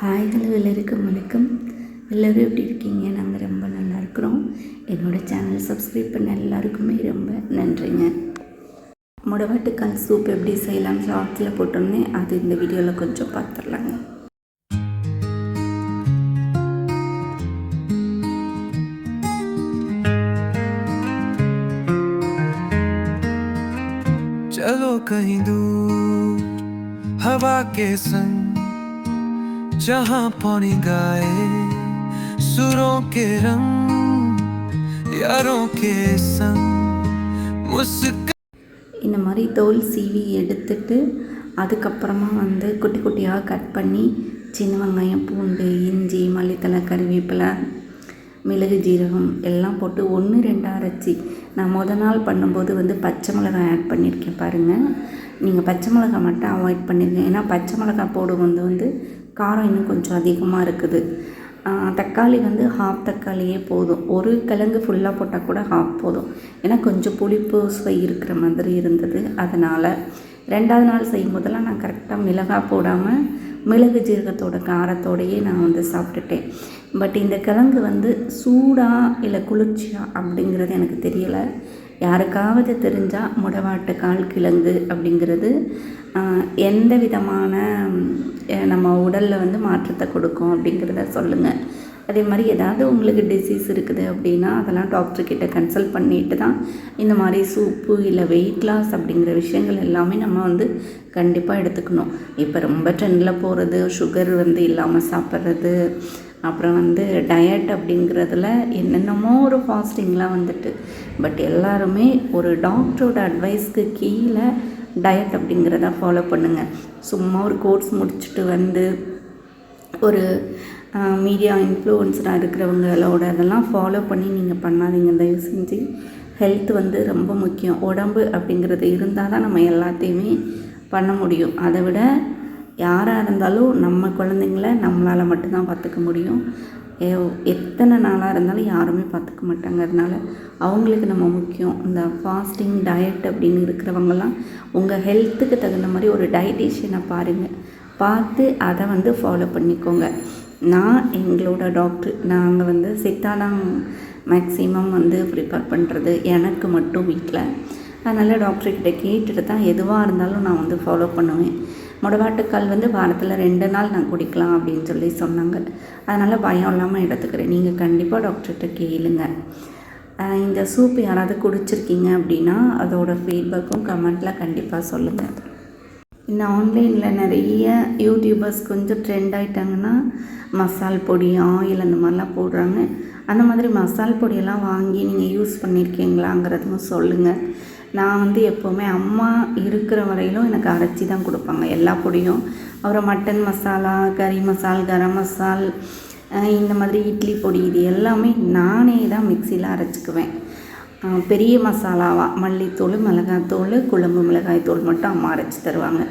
Hi hello எல்லாருக்கும் வணக்கம். எல்லோரும் எப்படி இருக்கீங்க? நாங்கள் ரொம்ப நல்லா இருக்கிறோம். என்னோடய சேனல் சப்ஸ்கிரைப் பண்ண எல்லாருக்குமே ரொம்ப நன்றிங்க. முடவாட்டுக்கால் சூப் எப்படி செய்யலாம் ஷார்ட்ஸில் போட்டோன்னே அது இந்த வீடியோவில் கொஞ்சம் பார்த்துடலாங்க चलो कहीं दूर हवा के संग जहां पौनी गाए सुरों के रंग यारों के संग मुस्कान இந்த மாதிரி தோல் சீவி எடுத்துட்டு அதுக்கப்புறமா வந்து குட்டி குட்டியாக கட் பண்ணி சின்ன வெங்காயம் பூண்டு இஞ்சி மல்லித்தலை கறிவேப்பிலை மிளகு ஜீரகம் எல்லாம் போட்டு ஒன்று ரெண்டாக அரைச்சி நான் முத நாள் பண்ணும்போது வந்து பச்சை மிளகாய் ஆட் பண்ணியிருக்கேன் பாருங்கள் நீங்கள் பச்சை மிளகாய் மட்டும் அவாய்ட் பண்ணிருங்க ஏன்னா பச்சை மிளகாய் போடும்போது வந்து காரம் இன்னும் கொஞ்சம் அதிகமாக இருக்குது. தக்காளி வந்து ஹாஃப் தக்காளியே போதும். ஒரு கிழங்கு ஃபுல்லாக போட்டால் கூட ஹாஃப் போதும். ஏன்னா கொஞ்சம் புளிப்பு சுவை இருக்கிற மாதிரி இருந்தது. அதனால் ரெண்டாவது நாள் செய்யும் போதெல்லாம் நான் கரெக்டாக மிளகாய் போடாமல் மிளகு ஜீரகத்தோட காரத்தோடையே நான் வந்து சாப்பிட்டுட்டேன். பட் இந்த கிழங்கு வந்து சூடாக இல்லை குளிர்ச்சியா அப்படிங்கிறது எனக்கு தெரியலை. யாருக்காவது தெரிஞ்சால் முடவாட்டு கால் கிழங்கு அப்படிங்கிறது எந்த விதமான நம்ம உடலில் வந்து மாற்றத்தை கொடுக்கும் அப்படிங்கிறத சொல்லுங்கள் அதே மாதிரி ஏதாவது உங்களுக்கு டிசீஸ் இருக்குது அப்படின்னா அதெல்லாம் டாக்டர்கிட்ட கன்சல்ட் பண்ணிட்டு தான் இந்த மாதிரி சூப்பு இல்லை வெயிட் லாஸ் அப்படிங்கிற விஷயங்கள் எல்லாமே நம்ம வந்து கண்டிப்பாக எடுத்துக்கணும். இப்போ ரொம்ப ட்ரெண்டில் போகிறது சுகர் வந்து இல்லாமல் சாப்பிட்றது அப்புறம் வந்து டயட் அப்படிங்கிறதுல என்னென்னமோ ஒரு ஃபாஸ்டிங்லாம் வந்துட்டு. பட் எல்லாருமே ஒரு டாக்டரோட அட்வைஸ்க்கு கீழே டயட் அப்படிங்கிறத ஃபாலோ பண்ணுங்கள் சும்மா ஒரு கோர்ஸ் முடிச்சுட்டு வந்து ஒரு மீடியா இன்ஃப்ளூயன்ஸராக இருக்கிறவங்களோட அதெல்லாம் ஃபாலோ பண்ணி நீங்கள் பண்ணாதீங்க தயவு செஞ்சு ஹெல்த் வந்து ரொம்ப முக்கியம். உடம்பு அப்படிங்கிறது இருந்தால் தான் நம்ம எல்லாத்தையுமே பண்ண முடியும். அதை விட யாராக இருந்தாலும் நம்ம குழந்தைங்கள நம்மளால் மட்டும்தான் பார்த்துக்க முடியும். எத்தனை நாளாக இருந்தாலும் யாருமே பார்த்துக்க மாட்டாங்க அவங்களுக்கு நம்ம முக்கியம். இந்த ஃபாஸ்டிங் டயட் அப்படின்னு இருக்கிறவங்கலாம் உங்கள் ஹெல்த்துக்கு தகுந்த மாதிரி ஒரு டயட்டீஷியனை பாருங்கள் பார்த்து அதை வந்து ஃபாலோ பண்ணிக்கோங்க. நான் எங்களோட டாக்டர் நாங்கள் வந்து சித்தாலாம் மேக்ஸிமம் வந்து ப்ரிப்பேர் பண்ணுறது எனக்கு மட்டும் வீட்டில் அதனால் டாக்டர்கிட்ட கேட்டுட்டு தான் எதுவாக இருந்தாலும் நான் வந்து ஃபாலோ பண்ணுவேன். முடவாட்டுக்கால் வந்து வாரத்தில் ரெண்டு நாள் நான் குடிக்கலாம் அப்படின்னு சொல்லி சொன்னாங்க. அதனால் பயம் இல்லாமல் எடுத்துக்கிறேன். நீங்கள் கண்டிப்பாக டாக்டர்கிட்ட கேளுங்க. இந்த சூப் யாராவது குடிச்சிருக்கீங்க அப்படின்னா அதோட ஃபீட்பேக்கும் கமெண்ட்டில் கண்டிப்பாக சொல்லுங்கள் இந்த ஆன்லைனில் நிறைய யூடியூபர்ஸ் கொஞ்சம் ட்ரெண்ட் ஆகிட்டாங்கன்னா மசால் பொடி ஆயில் அந்த மாதிரிலாம் போடுறாங்க. அந்த மாதிரி மசால் பொடியெல்லாம் வாங்கி நீங்கள் யூஸ் பண்ணியிருக்கீங்களாங்கிறதும் சொல்லுங்கள் நான் வந்து எப்போவுமே அம்மா இருக்கிற வரையிலும் எனக்கு அரைச்சி தான் கொடுப்பாங்க. எல்லா பொடியும். அப்புறம் மட்டன் மசாலா கறி மசால் கரம் மசால் இந்த மாதிரி இட்லி பொடி இது எல்லாமே நானே தான் மிக்சியில் அரைச்சிக்குவேன். பெரிய மசாலாவாக மல்லித்தூள் மிளகாத்தூள் குழம்பு மிளகாய்த்தூள் மட்டும் அம்மா அரைச்சி தருவாங்க.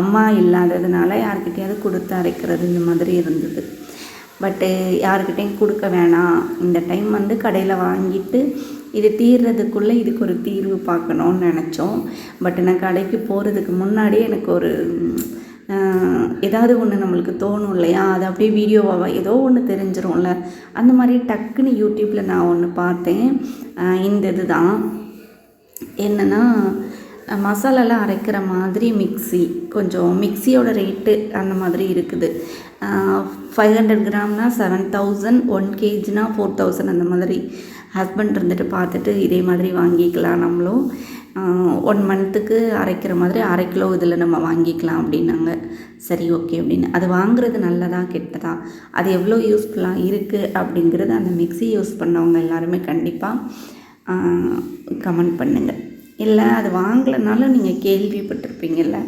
அம்மா இல்லாததுனால யார்கிட்டயாவது கொடுத்து அரைக்கிறது இந்த மாதிரி இருந்தது. பட்டு யாருக்கிட்டையும் கொடுக்க வேணாம். இந்த டைம் வந்து கடையில் வாங்கிட்டு இது தீர்றதுக்குள்ளே இதுக்கு ஒரு தீர்வு பார்க்கணுன்னு நினச்சோம். பட் நான் கடைக்கு போகிறதுக்கு முன்னாடியே எனக்கு ஒரு ஏதாவது ஒன்று நம்மளுக்கு தோணும் இல்லையா? அது அப்படியே வீடியோவாக ஏதோ ஒன்று தெரிஞ்சிரும்ல. அந்த மாதிரி டக்குன்னு யூடியூப்பில் நான் ஒன்று பார்த்தேன். இந்த இது தான் என்னென்னா மசாலாலாம் அரைக்கிற மாதிரி மிக்ஸி கொஞ்சம் மிக்சியோட ரேட்டு அந்த மாதிரி இருக்குது. ஃபைவ் ஹண்ட்ரட் கிராம்னா செவன் தௌசண்ட் ஒன் கேஜினா ஃபோர் தௌசண்ட் அந்த மாதிரி. ஹஸ்பண்ட் இருந்துட்டு பார்த்துட்டு இதே மாதிரி வாங்கிக்கலாம் நம்மளும். ஒன் மந்த்துக்கு அரைக்கிற மாதிரி அரை கிலோ இதில் நம்ம வாங்கிக்கலாம் அப்படின்னாங்க. சரி ஓகே அப்படின்னு. அது வாங்குறது நல்லதா கெட்டதா? அது எவ்வளோ யூஸ்ஃபுல்லாக இருக்குது அப்படிங்கிறது அந்த மிக்ஸி யூஸ் பண்ணவங்க எல்லாருமே கண்டிப்பாக கமெண்ட் பண்ணுங்கள் இல்லை அது வாங்கலைனாலும் நீங்கள் கேள்விப்பட்டிருப்பீங்கல்ல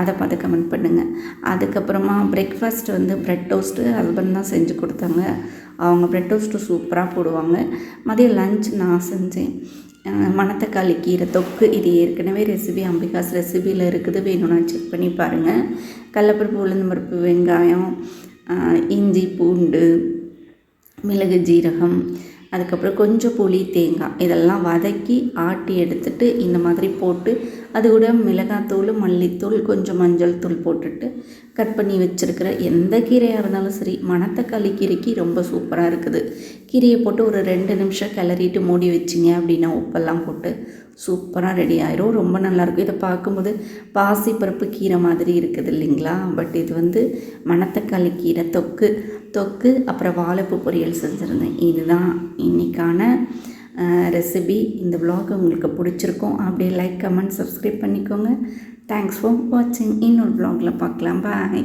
அதை பார்த்து கமெண்ட் பண்ணுங்கள் அதுக்கப்புறமா பிரேக்ஃபாஸ்ட் வந்து ப்ரெட் டோஸ்ட்டு ஹஸ்பண்ட் தான் செஞ்சு கொடுத்தாங்க. அவங்க ப்ரெட் டோஸ்ட்டு சூப்பராக போடுவாங்க. மதியம் லஞ்ச் நான் செஞ்சேன். மணத்தக்காளி கீரை தொக்கு இது ஏற்கனவே ரெசிபி அம்பிகாஸ் ரெசிபியில் இருக்குது. வேணும்னா செக் பண்ணி பாருங்கள் கடலப்பருப்பு உளுந்தம்பருப்பு வெங்காயம் இஞ்சி பூண்டு மிளகு ஜீரகம் அதுக்கப்புறம் கொஞ்சம் புளி தேங்காய் இதெல்லாம் வதக்கி ஆட்டி எடுத்துட்டு இந்த மாதிரி போட்டு அது கூட மிளகாத்தூள் மல்லித்தூள் கொஞ்சம் மஞ்சள் தூள் போட்டுட்டு கட் பண்ணி வச்சுருக்கிற எந்த கீரையாக இருந்தாலும் சரி மணத்தக்காளி கீரைக்கு ரொம்ப சூப்பராக இருக்குது. கீரையை போட்டு ஒரு ரெண்டு நிமிஷம் கிளறிட்டு மூடி வச்சிங்க அப்படின்னா உப்பெல்லாம் போட்டு சூப்பராக ரெடி ஆயிரும். ரொம்ப நல்லாயிருக்கும் இதை பார்க்கும்போது பாசிப்பருப்பு கீரை மாதிரி இருக்குது இல்லைங்களா? பட் இது வந்து மணத்தக்காளி கீரை தொக்கு தொக்கு அப்புறம் வாழைப்பு பொரியல் செஞ்சுருந்தேன். இதுதான். இன்றைக்கான ரெசிபி இந்த vlog உங்களுக்கு பிடிச்சிருக்கும். அப்படியே லைக் கமெண்ட் சப்ஸ்கிரைப் பண்ணிக்கோங்க. தேங்க்ஸ் ஃபார் வாட்சிங் இன்னொரு vlogல பார்க்கலாம். பாய்